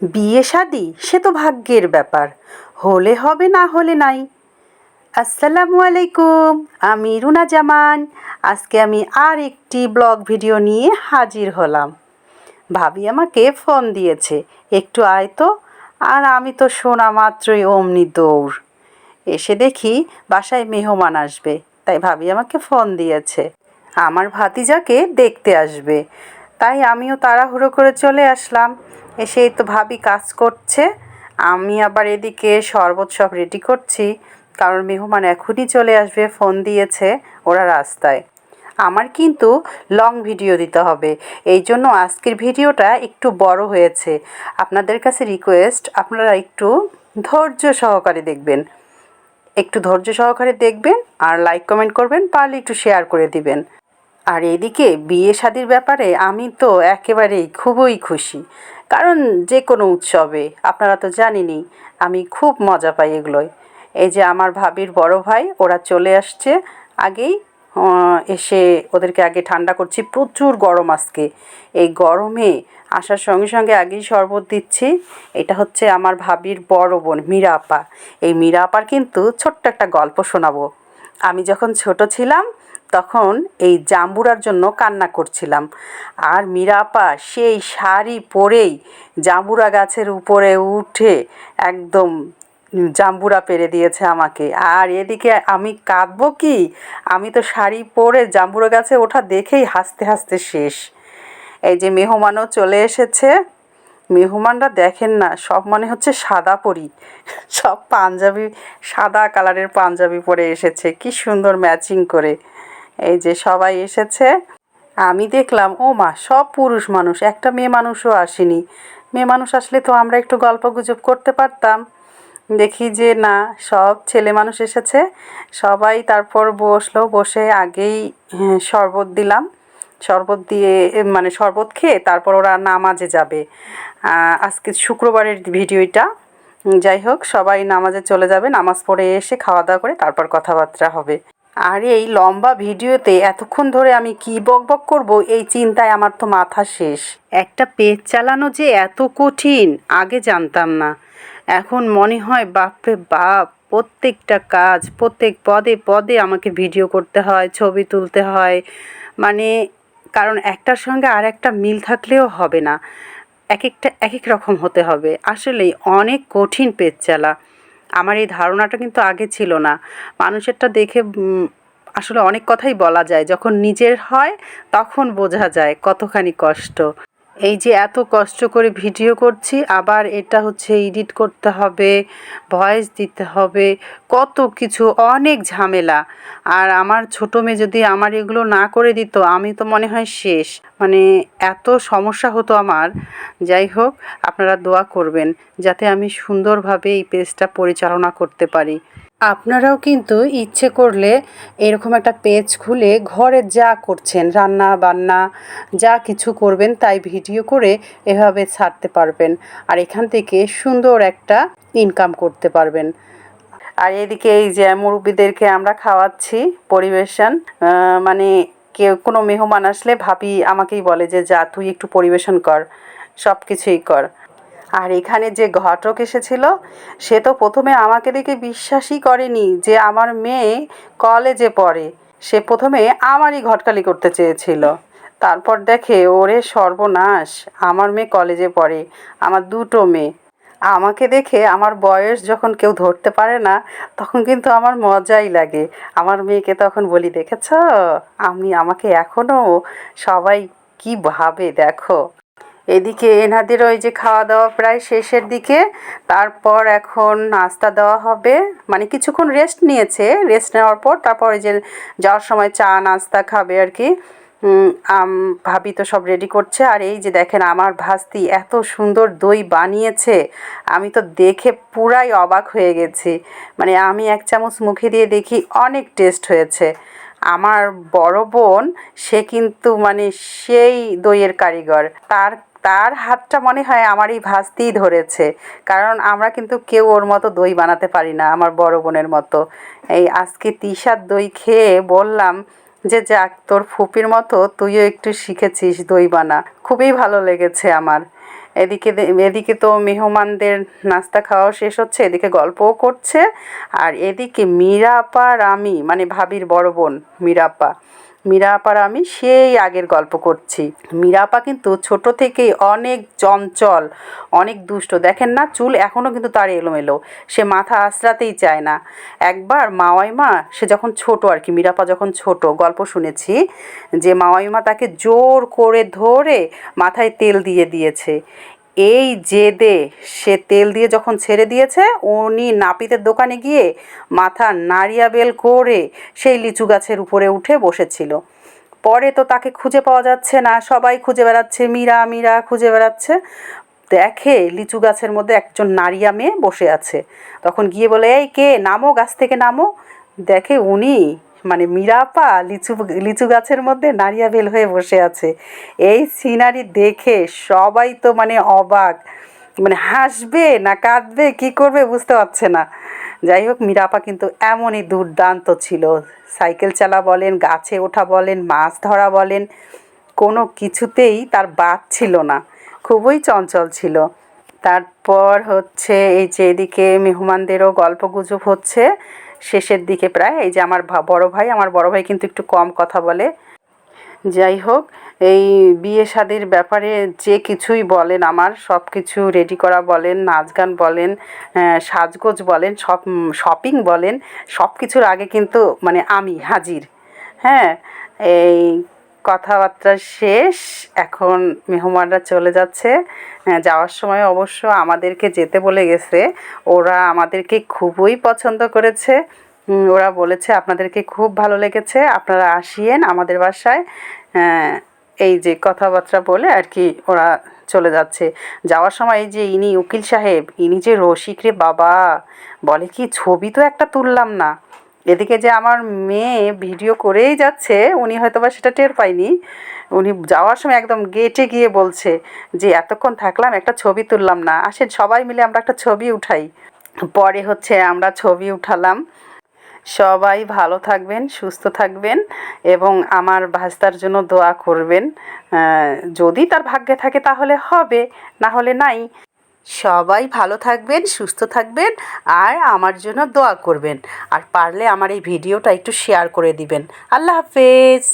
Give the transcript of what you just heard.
বিয়ে শাদি? সে তো ভাগ্যের ব্যাপার। হলে হবে, না হলে নাই। আসসালামু আলাইকুম, আমি রুনা জামান। আজকে আমি আর একটি ব্লগ ভিডিও নিয়ে হাজির হলাম। ভাবি আমাকে ফোন দিয়েছে, একটু আয় তো। আর আমি তো শোনা মাত্রই অমনি দৌড়। এসে দেখি বাসায় মেহমান আসবে, তাই ভাবি আমাকে ফোন দিয়েছে। আমার ভাতিজাকে দেখতে আসবে, তাই আমিও তাড়াহুড়ো করে চলে আসলাম। এসেই তো ভাবি কাজ করছে। আমি আবার এদিকে শরবত সব রেডি করছি। কারণ মেহমান এখনই চলে আসবে, ফোন দিয়েছে ওরা রাস্তায়। আমার কিন্তু লং ভিডিও দিতে হবে। এই জন্য আজকের ভিডিওটা একটু বড় হয়েছে। আপনাদের কাছে রিকোয়েস্ট আপনারা একটু ধৈর্য সহকারে দেখবেন। একটু ধৈর্য সহকারে দেখবেন আর লাইক কমেন্ট করবেন, পারলে একটু শেয়ার করে দিবেন। আর এদিকে বিয়ে শাদির ব্যাপারে আমি তো একেবারেই খুবই খুশি। কারণ যে কোনো উৎসবে, আপনারা তো জানেনই, আমি খুব মজা পাই এগুলোয়। এই যে আমার ভাবির বড় ভাই, ওরা চলে আসছে আগেই এসে ওদেরকে আগে ঠান্ডা করছি, প্রচুর গরম আজকে। এই গরমে আসার সঙ্গে সঙ্গে আগেই শরবত দিচ্ছি। এটা হচ্ছে আমার ভাবির বড় বোন মীরা আপা। এই মীরা আপার কিন্তু ছোট্ট একটা গল্প শোনাবো। আমি যখন ছোট ছিলাম তখন এই জাম্বুরার জন্য কান্না করছিলাম। আর মীরা আপা সেই শাড়ি পরেই জাম্বুরা গাছের উপরে উঠে একদম জাম্বুরা পেরে দিয়েছে আমাকে। আর এদিকে আমি কাঁদবো কি? আমি তো শাড়ি পরে জাম্বুরা গাছে ওঠা দেখেই হাসতে হাসতে শেষ। এই যে মেহমানও চলে এসেছে। মেহমানরা দেখেন না, সব মনে হচ্ছে সাদা পরি। সব পাঞ্জাবি, সাদা কালারের পাঞ্জাবি পরে এসেছে। কি সুন্দর ম্যাচিং করে। এই যে সবাই এসেছে। আমি দেখলাম ও মা সব পুরুষ মানুষ একটা মেয়ে মানুষও আসেনি। মেয়ে মানুষ আসলে তো আমরা একটু গল্প গুজব করতে পারতাম। দেখি যে না সব ছেলে মানুষ এসেছে। সবাই তারপর বসল বসে আগেই হ্যাঁ, শরবত দিলাম। শরবত দিয়ে মানে শরবত খেয়ে তারপর ওরা নামাজে যাবে। আজকে শুক্রবারের ভিডিওটা। যাই হোক সবাই নামাজে চলে যাবে নামাজ পড়ে এসে খাওয়া দাওয়া করে তারপর কথাবার্তা হবে। আর এই লম্বা ভিডিওতে এতক্ষণ ধরে আমি কি বক করব, এই চিন্তায় আমার তো মাথা শেষ। একটা পেজ চালানো যে এত কঠিন, আগে জানতাম না। এখন মনে হয় বাপরে বাপ, প্রত্যেকটা কাজ, প্রত্যেক পদে পদে আমাকে ভিডিও করতে হয়, ছবি তুলতে হয়। মানে কারণ একটার সঙ্গে আর একটা মিল থাকলেও হবে না। এক একটা এক এক রকম হতে হবে। আসলেই অনেক কঠিন পেজ চালা। আমার এই ধারণাটা কিন্তু আগে ছিল না। মানুষেরটা দেখে আসলে অনেক কথাই বলা যায়। যখন নিজের হয়, তখন বোঝা যায় কতখানি কষ্ট। এই যে এত কষ্ট করে ভিডিও করছি, আবার এটা হচ্ছে এডিট করতে হবে, ভয়েস দিতে হবে, কত কিছু, অনেক ঝামেলা। আর আমার ছোটো মেয়ে যদি আমার এগুলো না করে দিত, আমি তো মনে হয় শেষ। মানে এত সমস্যা হতো আমার। যাই হোক, আপনারা দোয়া করবেন, যাতে আমি সুন্দরভাবে এই পেজটা পরিচালনা করতে পারি। আপনারাও কিন্তু ইচ্ছে করলে এরকম একটা পেজ খুলে ঘরে যা করছেন, রান্না, বান্না, যা কিছু করবেন তাই ভিডিও করে এভাবে ছাড়তে পারবেন। আর এখান থেকে সুন্দর একটা ইনকাম করতে পারবেন। আর এদিকে এই যে মুরব্বীদেরকে আমরা খাওয়াচ্ছি পরিবেশন মানে কেউ, কোনো মেহমান আসলে ভাবি আমাকেই বলে যে, যা, তুই একটু পরিবেশন কর সব কিছুই কর। আর এখানে যে ঘটক এসেছিল, সে তো প্রথমে আমাকে দেখে বিশ্বাসই করেনি যে আমার মেয়ে কলেজে পড়ে। সে প্রথমে আমারই ঘটকালি করতে চেয়েছিল। তারপর দেখে, ওরে সর্বনাশ, আমার মেয়ে কলেজে পড়ে, আমার দুটো মেয়ে। আমাকে দেখে আমার বয়স যখন কেউ ধরতে পারে না, তখন কিন্তু আমার মজাই লাগে। আমার মেয়েকে তখন বলি, দেখেছ? আমি, আমাকে এখনও সবাই কি ভাবে, দেখো। এদিকে এনাদের ওই যে খাওয়া দাওয়া প্রায় শেষের দিকে। তারপর এখন নাস্তা দেওয়া হবে। মানে কিছুক্ষণ রেস্ট নিয়েছে। রেস্ট নেওয়ার পর তারপর ওই যে যাওয়ার সময় চা, নাস্তা খাবে আর কি। আম- ভাবি তো সব রেডি করছে। আর এই যে দেখেন আমার ভাস্তি এত সুন্দর দই বানিয়েছে। আমি তো দেখে পুরাই অবাক হয়ে গেছি। মানে আমি এক চামচ মুখে দিয়ে দেখি অনেক টেস্ট হয়েছে। আমার বড় বোন, সে কিন্তু মানে সেই দইয়ের কারিগর। তার তার হাতটা মনে হয় আমার এই ভাস্তিই ধরেছে। কারণ আমরা কিন্তু কেউ ওর মতো দই বানাতে পারি না, আমার বড় বোনের মতো। এই আজকে তিসার দই খেয়ে বললাম যে, যাক, তোর ফুপির মতো তুইও একটু শিখেছিস দই বানা। খুবই ভালো লেগেছে আমার। এদিকে এদিকে তো মেহমানদের নাস্তা খাওয়া শেষ হচ্ছে, এদিকে গল্পও করছে। আর এদিকে মীরা আপা আর আমি মানে ভাবির বড় বোন মীরা আপা মীরা আমি সেই আগের গল্প করছি। মীরা আপা কিন্তু ছোট থেকেই অনেক চঞ্চল, অনেক দুষ্ট। দেখেন না, চুল এখনও কিন্তু তার এলোমেলো। সে মাথা আশ্রাতেই চায় না। একবার মাওয়াইমা, সে যখন ছোট আর কি মীরাপা যখন ছোট, গল্প শুনেছি যে মাওয়াইমা তাকে জোর করে ধরে মাথায় তেল দিয়ে দিয়েছে। এই জেদে সে তেল দিয়ে যখন ছেড়ে দিয়েছে, উনি নাপিতের দোকানে গিয়ে মাথা নাড়িয়া বেল করে সেই লিচু গাছের উপরে উঠে বসেছিল। পরে তো তাকে খুঁজে পাওয়া যাচ্ছে না, সবাই খুঁজে বেড়াচ্ছে, মীরা মীরা খুঁজে বেড়াচ্ছে। দেখে লিচু গাছের মধ্যে একজন নারিয়া মেয়ে বসে আছে। তখন গিয়ে বলে, এই কে? নামো, গাছ থেকে নামো। দেখে উনি মানে মীরাপা লিচু লিচু গাছের মধ্যে নারিয়া বেল হয়ে বসে আছে। এই সিনারি দেখে সবাই তো মানে অবাক। মানে হাসবে না কাঁদবে, কি করবে বুঝতে পারছে না। যাই হোক, মীরাপা কিন্তু এমনই দুর্দান্ত ছিল। সাইকেল চালা বলেন, গাছে ওঠা বলেন, মাছ ধরা বলেন, কোনো কিছুতেই তার বাদ ছিল না। খুবই চঞ্চল ছিল। তারপর হচ্ছে এই যে এদিকে মেহমানদেরও গল্প গুজব হচ্ছে। শেষের দিকে প্রায়, এই যে আমার বড় ভাই, আমার বড় ভাই কিন্তু একটু কম কথা বলে। যাই হোক, এই বিয়ে শাদির ব্যাপারে যে কিছুই বলেন আমার, সব কিছু রেডি করা বলেন, নাচ গান বলেন সাজগোজ বলেন, সব শপিং বলেন, সব কিছুর আগে কিন্তু মানে আমি হাজির। হ্যাঁ এই কথাবার্তা শেষ। এখন মেহমানরা চলে যাচ্ছে। যাওয়ার সময় অবশ্য আমাদেরকে যেতে বলে গেছে। ওরা আমাদেরকে খুবই পছন্দ করেছে। ওরা বলেছে, আপনাদেরকে খুব ভালো লেগেছে। আপনারা আসিয়েন আমাদের বাসায়। এই যে কথাবার্তা বলে আর কি ওরা চলে যাচ্ছে। যাওয়ার সময় এই যে ইনি উকিল সাহেব, ইনি যে রসিক রে বাবা, বলে কি, ছবি তো একটা তুললাম না। এদিকে যে আমার মেয়ে ভিডিও করেই যাচ্ছে, উনি হয়তো বা সেটা টের পায়নি। উনি যাওয়ার সময় একদম গেটে গিয়ে বলছে যে, এতক্ষণ থাকলাম, একটা ছবি তুললাম না। আসেন সবাই মিলে আমরা একটা ছবি উঠাই। পরে হচ্ছে আমরা ছবি উঠালাম। সবাই ভালো থাকবেন, সুস্থ থাকবেন এবং আমার ভাস্তার জন্য দোয়া করবেন। যদি তার ভাগ্যে থাকে তাহলে হবে, না হলে নাই। সবাই ভালো থাকবেন, সুস্থ থাকবেন আর আমার জন্য দোয়া করবেন। আর পারলে আমার এই ভিডিওটা একটু শেয়ার করে দিবেন। আল্লাহ হাফেজ।